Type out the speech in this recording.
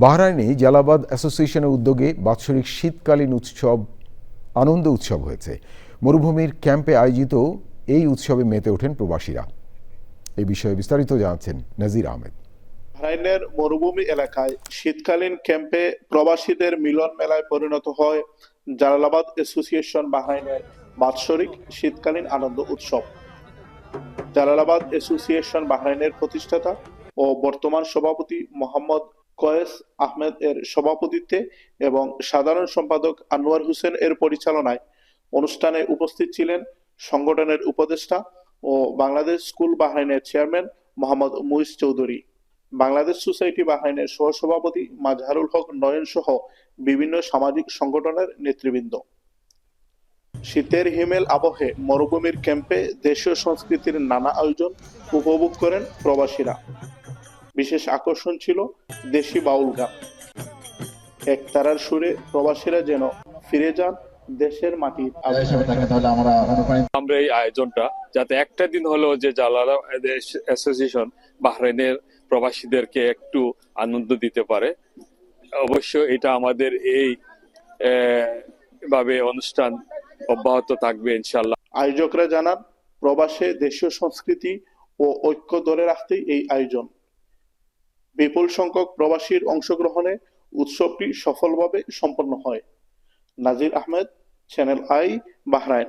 বাহরাইনে জালাবাদ অ্যাসোসিয়েশনের উদ্যোগে বাৎসরিক শীতকালীন উৎসব, আনন্দ উৎসব হয়েছে। মরুভূমির ক্যাম্পে আয়োজিত এই উৎসবে মেতে ওঠেন প্রবাসীরা। এই বিষয়ে বিস্তারিত জানাচ্ছেন নাজির আহমেদ। বাহরাইনের মরুভূমি এলাকায় শীতকালীন ক্যাম্পে প্রবাসীদের মিলন মেলায় পরিণত হয় জালালাবাদ অ্যাসোসিয়েশন বাহরাইনের বাৎসরিক শীতকালীন আনন্দ উৎসব। জালালাবাদ অ্যাসোসিয়েশন বাহরাইনের প্রতিষ্ঠাতা ও বর্তমান সভাপতি মোহাম্মদ কয়েস আহমেদ এর সভাপতিত্বে এবং সাধারণ সম্পাদক আনোয়ার হোসেন এর পরিচালনায় অনুষ্ঠানে উপস্থিত ছিলেন সংগঠনের উপদেষ্টা ও বাংলাদেশ স্কুল বাহরাইনের চেয়ারম্যান মোহাম্মদ মুইস চৌধুরী। বাংলাদেশ সোসাইটি বাহরাইনের সহসভাপতি মাজহারুল হক নয়ন সহ বিভিন্ন সামাজিক সংগঠনের নেতৃবৃন্দ। শীতের হিমেল আবহে মরুভূমির ক্যাম্পে দেশীয় সংস্কৃতির নানা আয়োজন উপভোগ করেন প্রবাসীরা। বিশেষ আকর্ষণ ছিল দেশি বাউল গান। একতারার সুরে প্রবাসীরা যেন ফিরে যান দেশের তাহলে আমরা এই আয়োজনটা যাতে একটা দিন হলেও যে জালালা অ্যাসোসিয়েশন বাহরাইনের প্রবাসীদেরকে একটু আনন্দ দিতে পারে। অবশ্য এটা আমাদের এই আহ, ভাবে অনুষ্ঠান অব্যাহত থাকবে ইনশাল্লাহ আয়োজকরা জানান প্রবাসে দেশীয় সংস্কৃতি ও ঐক্য ধরে রাখতেই এই আয়োজন। বিপুল সংখ্যক প্রবাসীর অংশগ্রহণে উৎসবটি সফলভাবে সম্পন্ন হয়। Nazir Ahmed channel I Bahrain